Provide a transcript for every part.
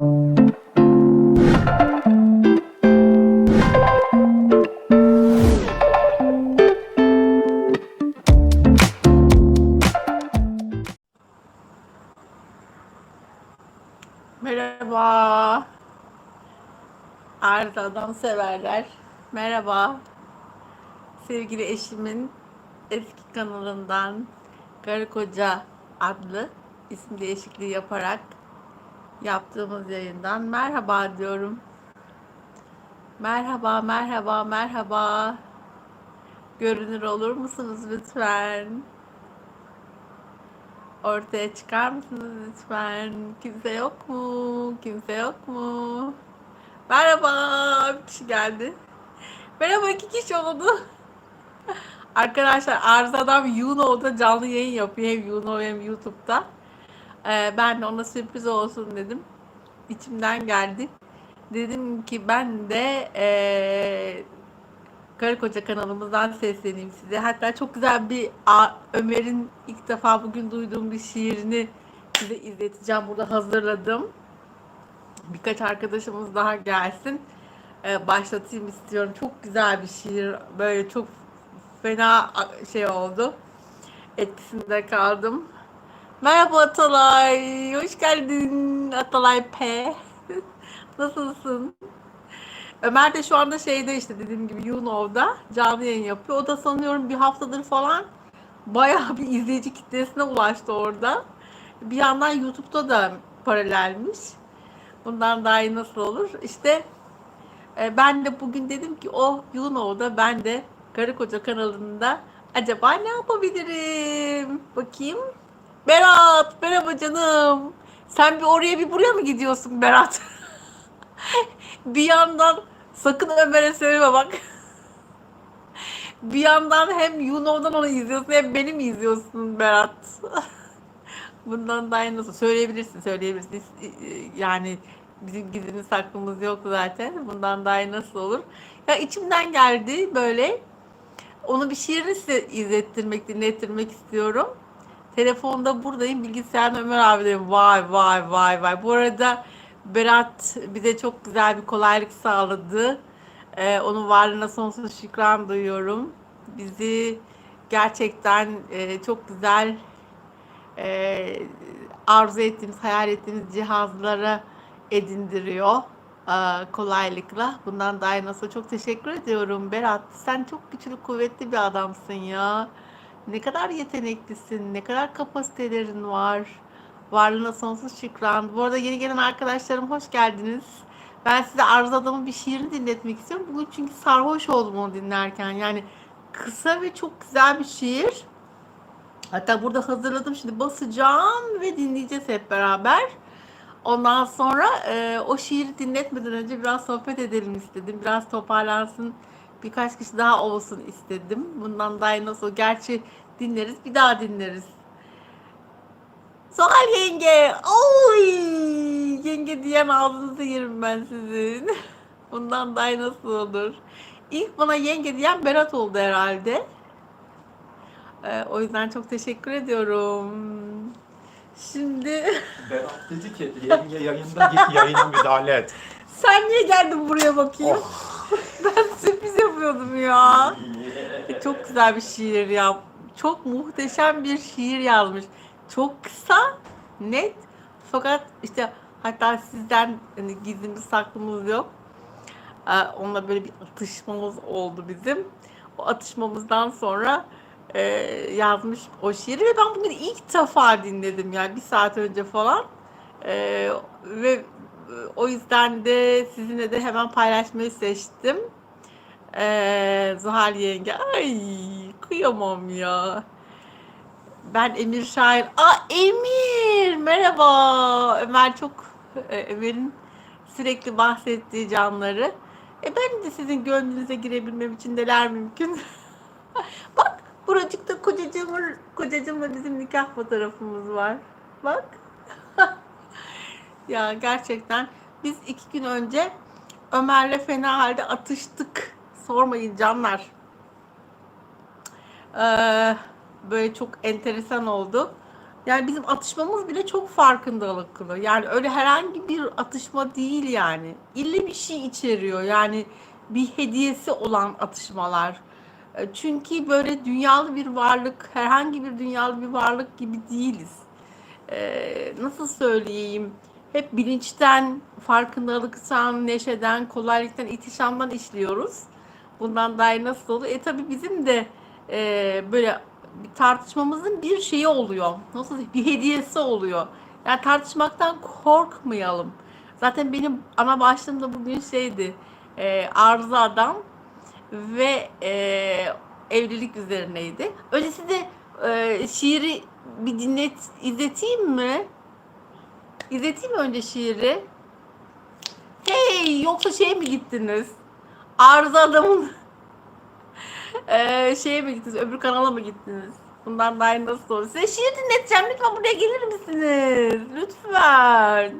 Merhaba. Arda adam severler. Merhaba. Sevgili eşimin eski kanalından Karı Koca adlı isim değişikliği yaparak yaptığımız yayından merhaba diyorum. Merhaba, merhaba, merhaba. Görünür olur musunuz lütfen? Ortaya çıkar mısınız lütfen? Kimse yok mu? Kimse yok mu? Merhaba, bir kişi geldi. Merhaba, iki kişi oldu. Arkadaşlar Arzu Adam Yuno'da canlı yayın yapıyor. Hem Yuno hem YouTube'da. Ee, ben de ona sürpriz olsun dedim. İçimden geldi. Dedim ki ben de ee, Karı Koca kanalımızdan sesleneyim size. Hatta çok güzel bir Ömer'in ilk defa bugün duyduğum bir şiirini size izleteceğim. Burada hazırladım. Birkaç arkadaşımız daha gelsin. Ee, başlatayım istiyorum. Çok güzel bir şiir. Böyle çok fena şey oldu. Etkisinde kaldım. Merhaba Atalay. Hoş geldin Atalay P. Nasılsın? Ömer de şu anda şeyde işte dediğim gibi Yunov'da canlı yayın yapıyor. O da sanıyorum bir haftadır falan bayağı bir izleyici kitlesine ulaştı orada. Bir yandan YouTube'da da paralelmiş. Bundan daha iyi nasıl olur? İşte e, ben de bugün dedim ki o Yunov'da ben de Karı Koca kanalında acaba ne yapabilirim? Bakayım. Berat, merhaba canım. Sen bir oraya bir buraya mı gidiyorsun Berat? bir yandan sakın Ömer'e söyleme bak. bir yandan hem Yuno'dan onu izliyorsun hem beni mi izliyorsun Berat? Bundan daha nasıl söyleyebilirsin söyleyebilirsin. Yani bizim gizlimiz saklımız yok zaten. Bundan daha nasıl olur? Ya içimden geldi böyle. Onu bir şiirini size izlettirmek, dinlettirmek istiyorum. Telefonda buradayım. Bilgisayarda Ömer abi dedim. Vay vay vay vay. Bu arada Berat bize çok güzel bir kolaylık sağladı. Ee, onun varlığına sonsuz şükran duyuyorum. Bizi gerçekten e, çok güzel e, arzu ettiğimiz, hayal ettiğimiz cihazlara edindiriyor e, kolaylıkla. Bundan daha iyi nasıl çok teşekkür ediyorum Berat. Sen çok güçlü, kuvvetli bir adamsın ya. Ne kadar yeteneklisin, ne kadar kapasitelerin var. Varlığına sonsuz şükran. Bu arada yeni gelen arkadaşlarım hoş geldiniz. Ben size Arzu Adam'ın bir şiirini dinletmek istiyorum. Bugün çünkü sarhoş oldum onu dinlerken. Yani kısa ve çok güzel bir şiir. Hatta burada hazırladım. Şimdi basacağım ve dinleyeceğiz hep beraber. Ondan sonra e, o şiiri dinletmeden önce biraz sohbet edelim istedim. Biraz toparlansın. Birkaç kişi daha olsun istedim. Bundan daha nasıl? Gerçi dinleriz. Bir daha dinleriz. Zuhal yenge. Oy! Yenge diyen ağzınızı yerim ben sizin. Bundan daha nasıl olur? İlk bana yenge diyen Berat oldu herhalde. Ee, o yüzden çok teşekkür ediyorum. Şimdi Berat dedi ki yenge yayında git yayına müdahale et. sen niye geldin buraya bakayım? ben sürpriz yapıyordum ya. Çok güzel bir şiir ya. Çok muhteşem bir şiir yazmış. Çok kısa, net. Fakat işte hatta sizden hani gizlimiz saklımız yok. Ee, onunla böyle bir atışmamız oldu bizim. O atışmamızdan sonra e, yazmış o şiiri ve ben bugün ilk defa dinledim yani bir saat önce falan. E, ve e, o yüzden de sizinle de hemen paylaşmayı seçtim. E, Zuhal yenge. Ay kıyamam ya. Ben Emir Şair. Aa Emir! Merhaba. Ömer çok e, Ömer'in sürekli bahsettiği canları. E ben de sizin gönlünüze girebilmem için neler mümkün. Bak buracıkta kocacığımla, kocacığımla bizim nikah fotoğrafımız var. Bak. ya gerçekten biz iki gün önce Ömer'le fena halde atıştık. Sormayın canlar. Ee, böyle çok enteresan oldu. Yani bizim atışmamız bile çok farkındalıklı. Yani öyle herhangi bir atışma değil yani. İlle bir şey içeriyor. Yani bir hediyesi olan atışmalar. E, Çünkü böyle dünyalı bir varlık, herhangi bir dünyalı bir varlık gibi değiliz. Ee, nasıl söyleyeyim? Hep bilinçten, farkındalıktan, neşeden, kolaylıktan, ihtişamdan işliyoruz. Bundan iyi nasıl olur? E tabii bizim de e, böyle bir tartışmamızın bir şeyi oluyor. Nasıl bir hediyesi oluyor. Yani tartışmaktan korkmayalım. Zaten benim ana başlığım da bugün şeydi. E, arıza adam ve e, evlilik üzerineydi. Önce size e, şiiri bir dinlet izleteyim mi? İzleteyim mi önce şiiri? Hey yoksa şey mi gittiniz? Arıza adamın e, şeye mi gittiniz? Öbür kanala mı gittiniz? Bundan daha iyi nasıl olur? Size şiir dinleteceğim. Lütfen buraya gelir misiniz? Lütfen.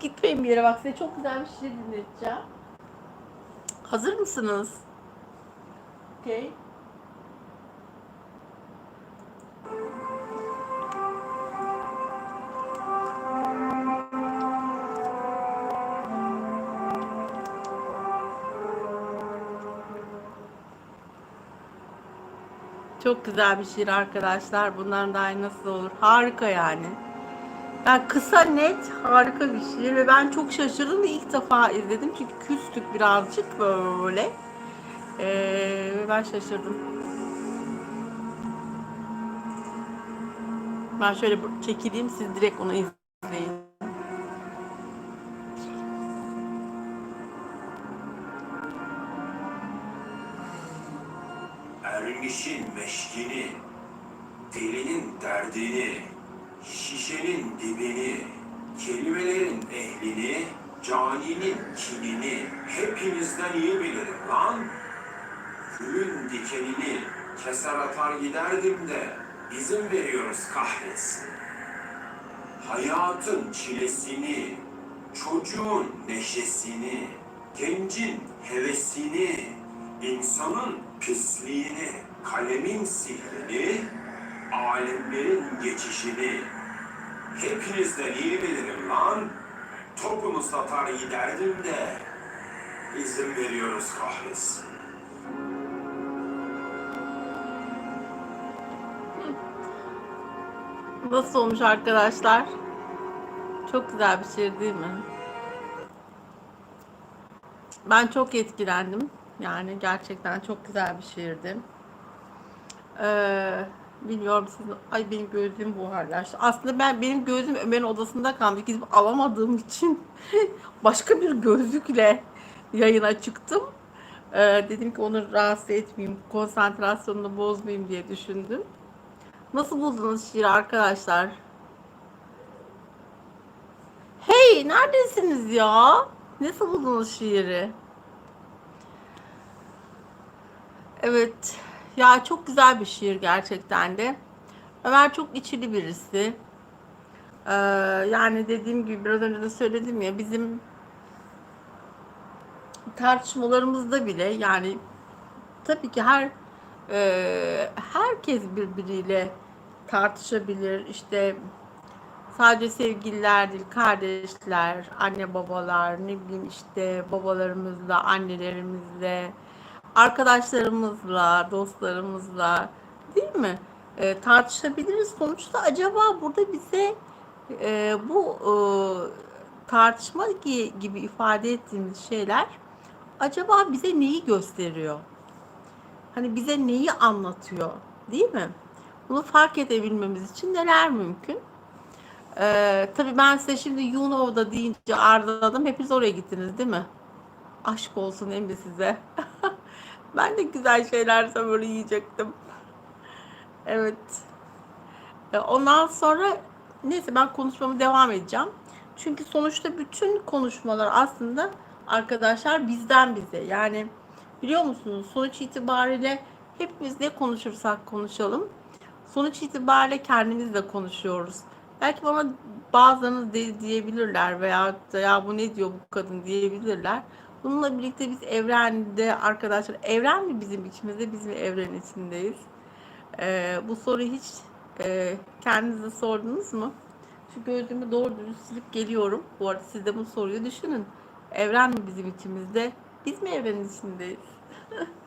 Gitmeyin bir yere bak size çok güzel bir şiir dinleteceğim. Hazır mısınız? Okay. Çok güzel bir şiir arkadaşlar. Bundan daha iyi nasıl olur? Harika yani. Yani kısa net harika bir şiir ve ben çok şaşırdım ve ilk defa izledim çünkü küstük birazcık böyle. Ee, ben şaşırdım. Ben şöyle çekileyim siz direkt onu izleyin. Meşkini, delinin derdini, şişenin dibini, kelimelerin ehlini, caninin kinini hepinizden iyi bilirim lan. Gülün dikenini keser atar giderdim de izin veriyoruz kahretsin. Hayatın çilesini, çocuğun neşesini, gencin hevesini, insanın pisliğini, kalemin sihrini, alemlerin geçişini hepinizden iyi bilirim lan. Topunu satar giderdim de izin veriyoruz kahretsin. Nasıl olmuş arkadaşlar? Çok güzel bir şiir değil mi? Ben çok etkilendim. Yani gerçekten çok güzel bir şiirdi. Ee, bilmiyorum siz... Ay benim gözlüğüm buharlaştı. Aslında ben benim gözlüğüm Ömer'in odasında kalmış. Gidip alamadığım için başka bir gözlükle yayına çıktım. Ee, dedim ki onu rahatsız etmeyeyim, konsantrasyonunu bozmayayım diye düşündüm. Nasıl buldunuz şiiri arkadaşlar? Hey, neredesiniz ya? Nasıl buldunuz şiiri? Evet. Ya çok güzel bir şiir gerçekten de. Ömer çok içili birisi. Ee, yani dediğim gibi biraz önce de söyledim ya bizim tartışmalarımızda bile yani tabii ki her e, herkes birbiriyle tartışabilir. İşte sadece sevgililer değil, kardeşler, anne babalar, ne bileyim işte babalarımızla, annelerimizle, arkadaşlarımızla, dostlarımızla değil mi? E, tartışabiliriz. Sonuçta acaba burada bize e, bu e, tartışma gi- gibi ifade ettiğimiz şeyler acaba bize neyi gösteriyor? Hani bize neyi anlatıyor, değil mi? Bunu fark edebilmemiz için neler mümkün? Ee, tabii ben size şimdi you deyince ardaladım. Hepiniz oraya gittiniz değil mi? Aşk olsun hem de size. ben de güzel şeyler böyle yiyecektim. Evet. Ee, Ondan sonra neyse ben konuşmamı devam edeceğim. Çünkü sonuçta bütün konuşmalar aslında arkadaşlar bizden bize. Yani biliyor musunuz sonuç itibariyle hepimiz ne konuşursak konuşalım. Sonuç itibariyle kendimizle konuşuyoruz. Belki bana bazılarınız de diyebilirler veya ya bu ne diyor bu kadın diyebilirler. Bununla birlikte biz evrende arkadaşlar evren mi bizim içimizde biz mi evren içindeyiz? Ee, bu soru hiç Ee, kendinize sordunuz mu? Şu gözlüğümü doğru dürüst silip geliyorum. Bu arada siz de bu soruyu düşünün. Evren mi bizim içimizde? Biz mi evrenin içindeyiz?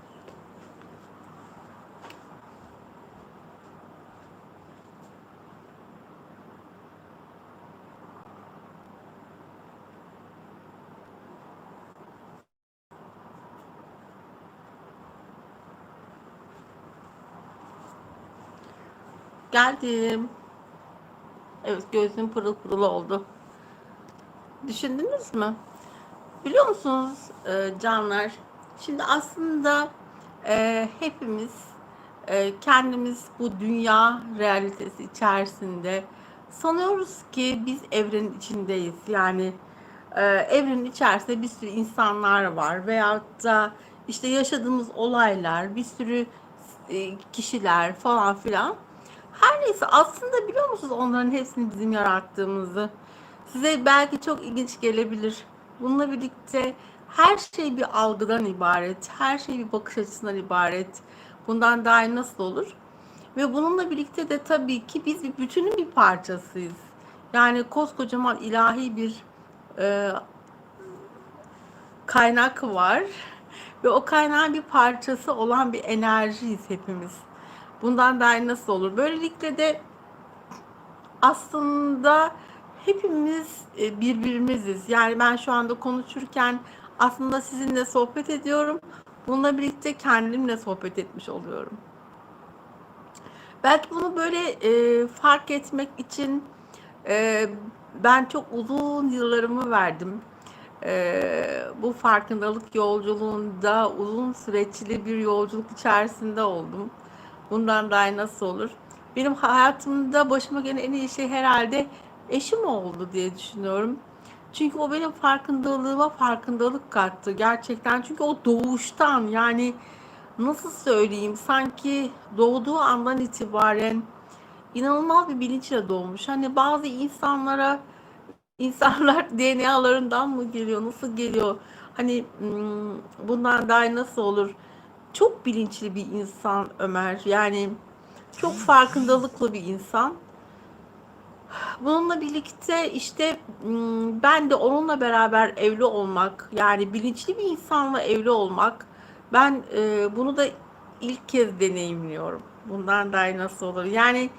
Geldim. Evet gözüm pırıl pırıl oldu. Düşündünüz mü? Biliyor musunuz e, canlar? Şimdi aslında e, hepimiz e, kendimiz bu dünya realitesi içerisinde sanıyoruz ki biz evrenin içindeyiz. Yani e, evrenin içerisinde bir sürü insanlar var veyahut da işte yaşadığımız olaylar, bir sürü e, kişiler falan filan. Her neyse aslında biliyor musunuz onların hepsini bizim yarattığımızı? Size belki çok ilginç gelebilir. Bununla birlikte her şey bir algıdan ibaret. Her şey bir bakış açısından ibaret. Bundan daha iyi nasıl olur? Ve bununla birlikte de tabii ki biz bir bütünün bir parçasıyız. Yani koskocaman ilahi bir e, kaynak var. Ve o kaynağın bir parçası olan bir enerjiyiz hepimiz. Bundan daha nasıl olur? Böylelikle de aslında hepimiz e, birbirimiziz. Yani ben şu anda konuşurken aslında sizinle sohbet ediyorum. Bununla birlikte kendimle sohbet etmiş oluyorum. Belki bunu böyle e, fark etmek için e, ben çok uzun yıllarımı verdim. E, bu farkındalık yolculuğunda uzun süreçli bir yolculuk içerisinde oldum. Bundan daha iyi nasıl olur? Benim hayatımda başıma gelen en iyi şey herhalde eşim oldu diye düşünüyorum. Çünkü o benim farkındalığıma farkındalık kattı gerçekten. Çünkü o doğuştan yani nasıl söyleyeyim sanki doğduğu andan itibaren inanılmaz bir bilinçle doğmuş. Hani bazı insanlara insanlar DNA'larından mı geliyor, nasıl geliyor? Hani hmm, bundan daha nasıl olur? Çok bilinçli bir insan Ömer. Yani çok farkındalıklı bir insan. Bununla birlikte işte hmm, ben de onunla beraber evli olmak yani bilinçli bir insanla evli olmak ben e, bunu da ilk kez deneyimliyorum. Bundan daha nasıl olur? Yani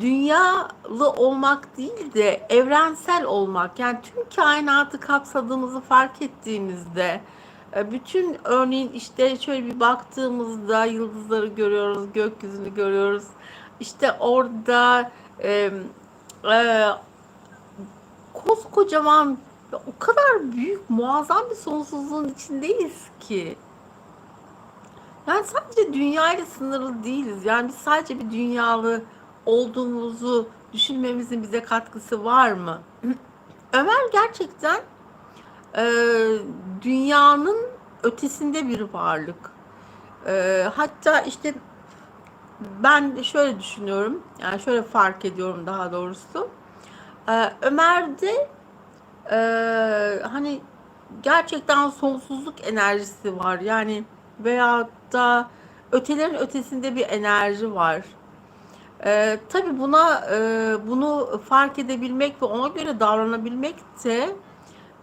dünyalı olmak değil de evrensel olmak yani tüm kainatı kapsadığımızı fark ettiğimizde bütün örneğin işte şöyle bir baktığımızda yıldızları görüyoruz, gökyüzünü görüyoruz. İşte orada e, e, koskocaman o kadar büyük muazzam bir sonsuzluğun içindeyiz ki. Yani sadece dünya sınırlı değiliz. Yani biz sadece bir dünyalı olduğumuzu düşünmemizin bize katkısı var mı? Ömer gerçekten e, dünyanın ötesinde bir varlık. E, hatta işte ben şöyle düşünüyorum, yani şöyle fark ediyorum daha doğrusu. E, Ömer'de e, hani gerçekten sonsuzluk enerjisi var. Yani veyahut da ötelerin ötesinde bir enerji var. Ee, tabii buna e, bunu fark edebilmek ve ona göre davranabilmek de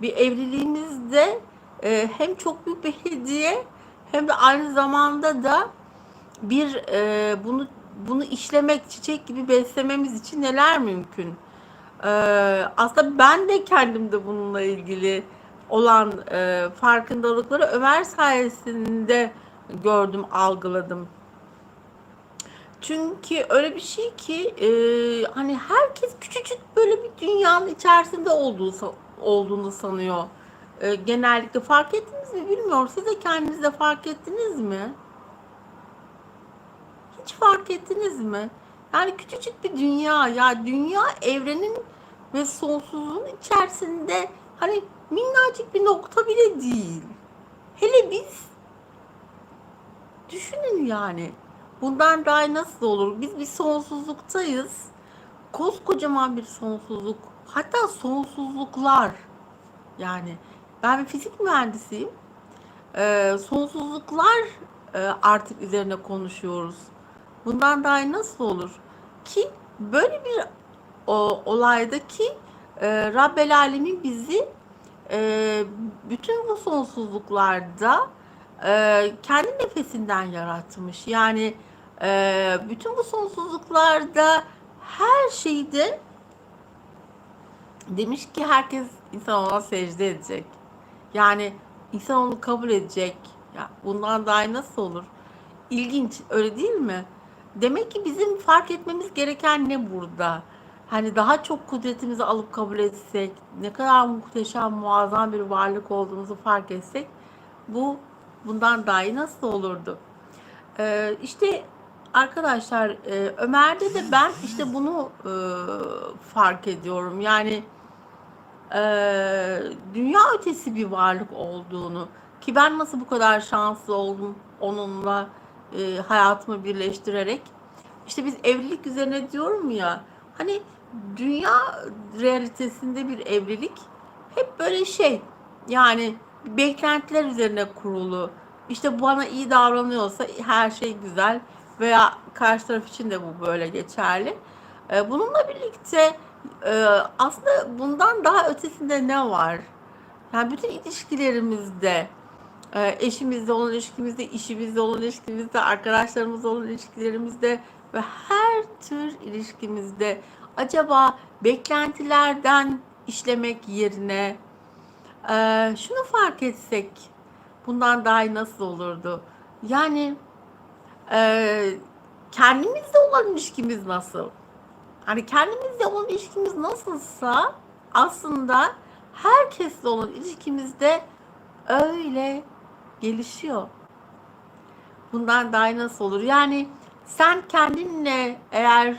bir evliliğimizde e, hem çok büyük bir hediye hem de aynı zamanda da bir e, bunu bunu işlemek, çiçek gibi beslememiz için neler mümkün? E, aslında ben de kendimde bununla ilgili olan e, farkındalıkları Ömer sayesinde gördüm, algıladım. Çünkü öyle bir şey ki e, hani herkes küçücük böyle bir dünyanın içerisinde olduğu olduğunu sanıyor. E, genellikle fark ettiniz mi bilmiyorum. Siz de kendinizde fark ettiniz mi? Hiç fark ettiniz mi? Yani küçücük bir dünya ya dünya evrenin ve sonsuzluğun içerisinde hani minnacık bir nokta bile değil. Hele biz düşünün yani. Bundan daha nasıl olur? Biz bir sonsuzluktayız. Koskocaman bir sonsuzluk. Hatta sonsuzluklar. Yani ben bir fizik mühendisiyim. Ee, sonsuzluklar e, artık üzerine konuşuyoruz. Bundan daha nasıl olur? ki böyle bir o, olaydaki e, Rabbel Alemin bizi e, bütün bu sonsuzluklarda e, kendi nefesinden yaratmış. Yani e, bütün bu sonsuzluklarda her şeyde demiş ki herkes insan ona secde edecek. Yani insan onu kabul edecek. Ya bundan daha nasıl olur? İlginç, öyle değil mi? Demek ki bizim fark etmemiz gereken ne burada? Hani daha çok kudretimizi alıp kabul etsek, ne kadar muhteşem, muazzam bir varlık olduğumuzu fark etsek, bu bundan daha iyi nasıl olurdu? Ee, işte arkadaşlar, e, Ömer'de de ben işte bunu e, fark ediyorum. Yani e, dünya ötesi bir varlık olduğunu ki ben nasıl bu kadar şanslı oldum onunla e, hayatımı birleştirerek işte biz evlilik üzerine diyorum ya hani dünya realitesinde bir evlilik hep böyle şey yani beklentiler üzerine kurulu işte bana iyi davranıyorsa her şey güzel veya karşı taraf için de bu böyle geçerli. E, bununla birlikte e, aslında bundan daha ötesinde ne var? Yani bütün ilişkilerimizde, e, eşimizle olan ilişkimizde, işimizle olan ilişkimizde, arkadaşlarımızla olan ilişkilerimizde ve her tür ilişkimizde acaba beklentilerden işlemek yerine e, şunu fark etsek bundan daha iyi nasıl olurdu? Yani e, kendimizle olan ilişkimiz nasıl? Hani kendimizle olan ilişkimiz nasılsa aslında herkesle olan ilişkimizde öyle gelişiyor. Bundan daha nasıl olur? Yani sen kendinle eğer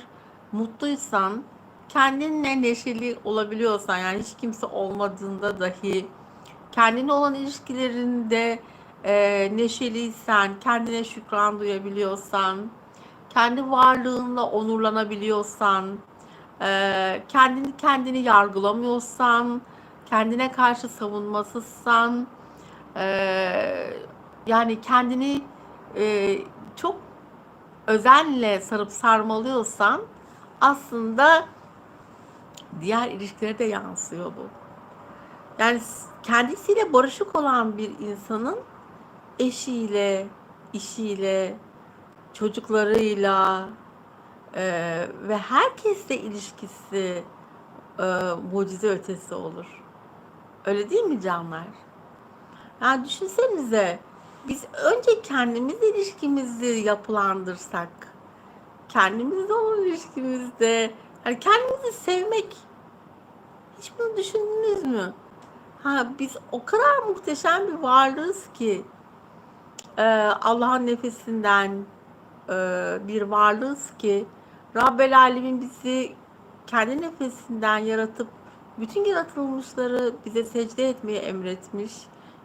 mutluysan, kendinle neşeli olabiliyorsan yani hiç kimse olmadığında dahi kendine olan ilişkilerinde e, neşeliysen, kendine şükran duyabiliyorsan, kendi varlığınla onurlanabiliyorsan, e, kendini kendini yargılamıyorsan, kendine karşı savunmasızsan, e, yani kendini e, çok özenle sarıp sarmalıyorsan aslında diğer ilişkilere de yansıyor bu. Yani kendisiyle barışık olan bir insanın eşiyle, işiyle, çocuklarıyla e, ve herkesle ilişkisi e, mucize ötesi olur. Öyle değil mi canlar? Yani düşünsenize biz önce kendimizle ilişkimizi yapılandırsak, kendimizle olan ilişkimizde, hani kendimizi sevmek hiç bunu düşündünüz mü? Ha biz o kadar muhteşem bir varlığız ki e, Allah'ın nefesinden e, bir varlığız ki Rabbel Alemin bizi kendi nefesinden yaratıp bütün yaratılmışları bize secde etmeye emretmiş.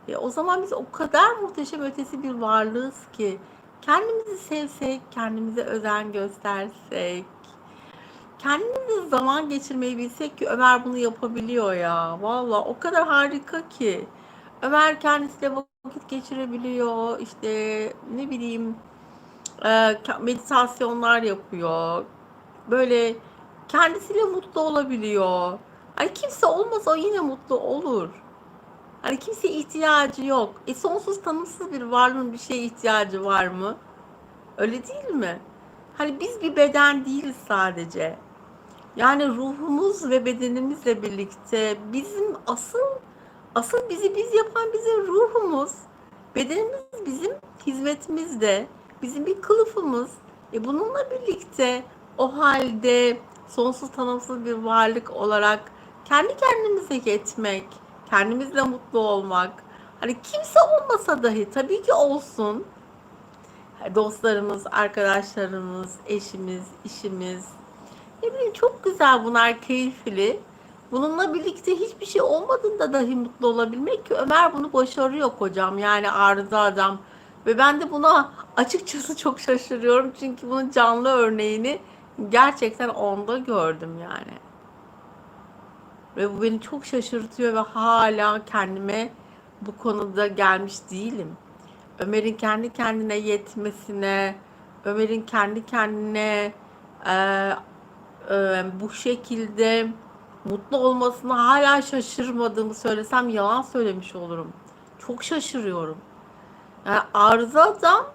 E, o zaman biz o kadar muhteşem ötesi bir varlığız ki kendimizi sevsek, kendimize özen göstersek, kendimizle zaman geçirmeyi bilsek ki Ömer bunu yapabiliyor ya. Valla o kadar harika ki. Ömer kendisiyle vakit geçirebiliyor. İşte ne bileyim e, meditasyonlar yapıyor. Böyle kendisiyle mutlu olabiliyor. Hani kimse olmasa o yine mutlu olur. Hani kimseye ihtiyacı yok. E sonsuz tanımsız bir varlığın bir şeye ihtiyacı var mı? Öyle değil mi? Hani biz bir beden değiliz sadece. Yani ruhumuz ve bedenimizle birlikte bizim asıl asıl bizi biz yapan bizim ruhumuz. Bedenimiz bizim hizmetimizde, bizim bir kılıfımız. E bununla birlikte o halde sonsuz tanımsız bir varlık olarak kendi kendimize yetmek, kendimizle mutlu olmak. Hani kimse olmasa dahi tabii ki olsun. Dostlarımız, arkadaşlarımız, eşimiz, işimiz, ne bileyim çok güzel bunlar keyifli. Bununla birlikte hiçbir şey olmadığında dahi mutlu olabilmek ki Ömer bunu başarıyor kocam yani arıza adam. Ve ben de buna açıkçası çok şaşırıyorum çünkü bunun canlı örneğini gerçekten onda gördüm yani. Ve bu beni çok şaşırtıyor ve hala kendime bu konuda gelmiş değilim. Ömer'in kendi kendine yetmesine, Ömer'in kendi kendine e, e, bu şekilde mutlu olmasına hala şaşırmadığımı söylesem yalan söylemiş olurum. Çok şaşırıyorum. Yani arıza adam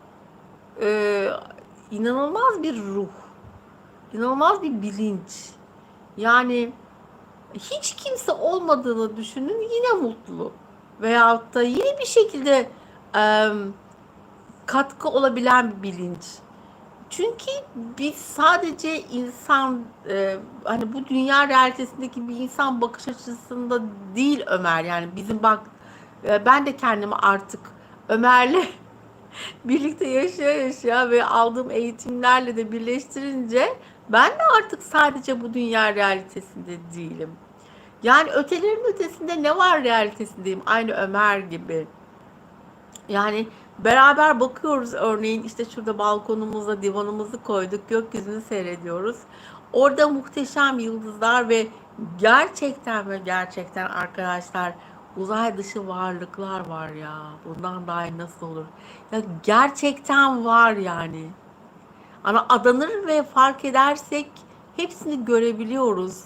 e, inanılmaz bir ruh. inanılmaz bir bilinç. Yani hiç kimse olmadığını düşünün yine mutlu. Veyahut da yine bir şekilde e, katkı olabilen bir bilinç. Çünkü biz sadece insan e, hani bu dünya realitesindeki bir insan bakış açısında değil Ömer yani bizim bak e, ben de kendimi artık Ömer'le birlikte yaşaya yaşaya ve aldığım eğitimlerle de birleştirince ben de artık sadece bu dünya realitesinde değilim. Yani ötelerin ötesinde ne var realitesindeyim aynı Ömer gibi. Yani beraber bakıyoruz örneğin işte şurada balkonumuza divanımızı koyduk gökyüzünü seyrediyoruz. Orada muhteşem yıldızlar ve gerçekten ve gerçekten arkadaşlar uzay dışı varlıklar var ya. Bundan daha iyi nasıl olur? Ya gerçekten var yani. Ama adanır ve fark edersek hepsini görebiliyoruz.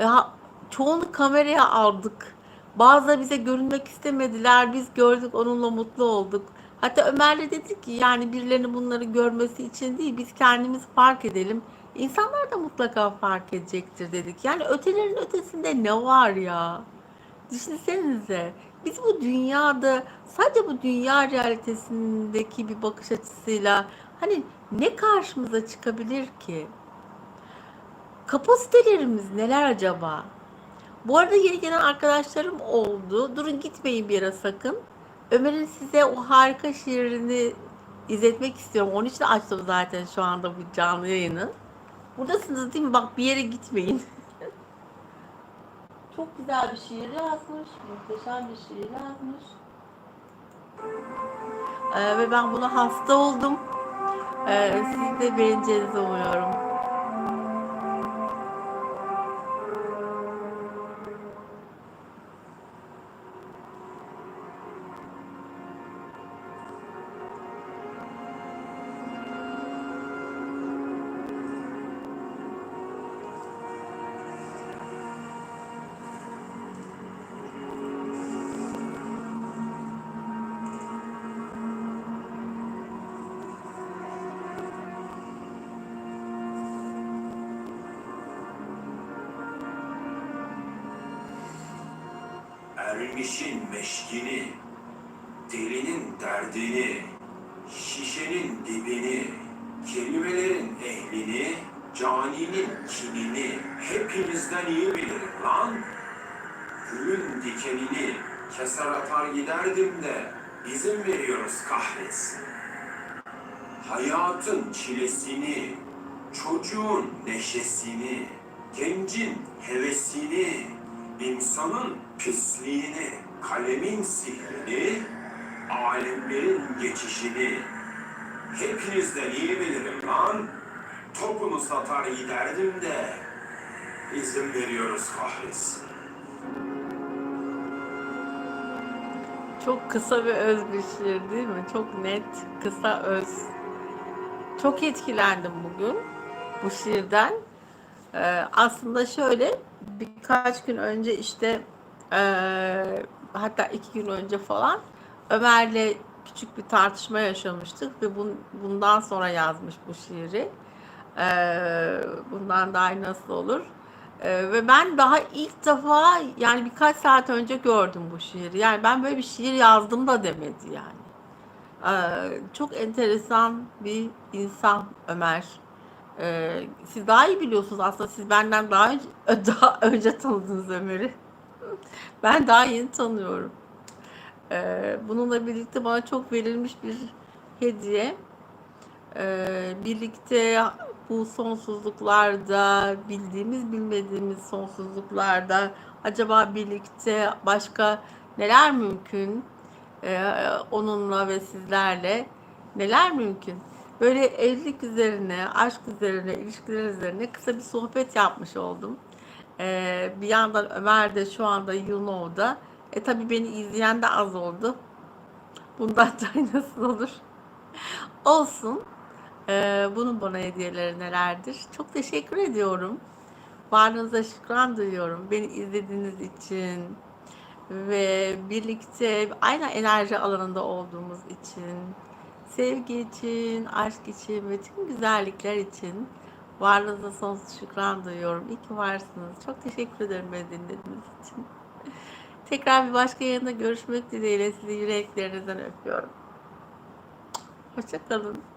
Ya çoğunu kameraya aldık. Bazıları bize görünmek istemediler. Biz gördük, onunla mutlu olduk. Hatta Ömer'le dedik ki yani birilerinin bunları görmesi için değil, biz kendimiz fark edelim. İnsanlar da mutlaka fark edecektir dedik. Yani ötelerin ötesinde ne var ya? Düşünsenize. Biz bu dünyada sadece bu dünya realitesindeki bir bakış açısıyla hani ne karşımıza çıkabilir ki? Kapasitelerimiz neler acaba? Bu arada yeni gelen arkadaşlarım oldu. Durun gitmeyin bir yere sakın. Ömer'in size o harika şiirini izletmek istiyorum. Onun için açtım zaten şu anda bu canlı yayını. Buradasınız değil mi? Bak bir yere gitmeyin. Çok güzel bir şiir yazmış. Muhteşem bir şiir yazmış. Ee, ve ben buna hasta oldum. Ee, siz de beğeneceğinizi umuyorum. Ermişin meşkini, delinin derdini, şişenin dibini, kelimelerin ehlini, caninin kinini hepimizden iyi bilirim lan. Gülün dikenini keser atar giderdim de izin veriyoruz kahretsin. Hayatın çilesini, çocuğun neşesini, gencin hevesini, insanın pisliğini, kalemin sihrini, alemlerin geçişini hepinizden iyi bilirim lan. Topunu satar giderdim de izin veriyoruz kahretsin. Çok kısa ve öz bir şiir değil mi? Çok net, kısa, öz. Çok etkilendim bugün bu şiirden. Ee, aslında şöyle birkaç gün önce işte eee, hatta iki gün önce falan Ömer'le küçük bir tartışma yaşamıştık ve bun- bundan sonra yazmış bu şiiri. Eee, bundan daha iyi nasıl olur? Eee, ve ben daha ilk defa yani birkaç saat önce gördüm bu şiiri. Yani ben böyle bir şiir yazdım da demedi yani. Eee, çok enteresan bir insan Ömer. Eee, siz daha iyi biliyorsunuz aslında. Siz benden daha önce, daha önce tanıdınız Ömer'i. Ben daha yeni tanıyorum. Eee, bununla birlikte bana çok verilmiş bir hediye. Eee, birlikte bu sonsuzluklarda, bildiğimiz bilmediğimiz sonsuzluklarda acaba birlikte başka neler mümkün? Eee, onunla ve sizlerle neler mümkün? Böyle evlilik üzerine, aşk üzerine, ilişkiler üzerine kısa bir sohbet yapmış oldum. Ee, bir yandan Ömer de şu anda Yunov'da. E tabii beni izleyen de az oldu. Bundan da nasıl olur? Olsun. Ee, bunun bana hediyeleri nelerdir? Çok teşekkür ediyorum. Varlığınıza şükran duyuyorum. Beni izlediğiniz için ve birlikte aynı enerji alanında olduğumuz için, sevgi için, aşk için ve tüm güzellikler için varlığınıza sonsuz şükran duyuyorum. İyi ki varsınız. Çok teşekkür ederim beni dinlediğiniz için. Tekrar bir başka yayında görüşmek dileğiyle sizi yüreklerinizden öpüyorum. Hoşçakalın.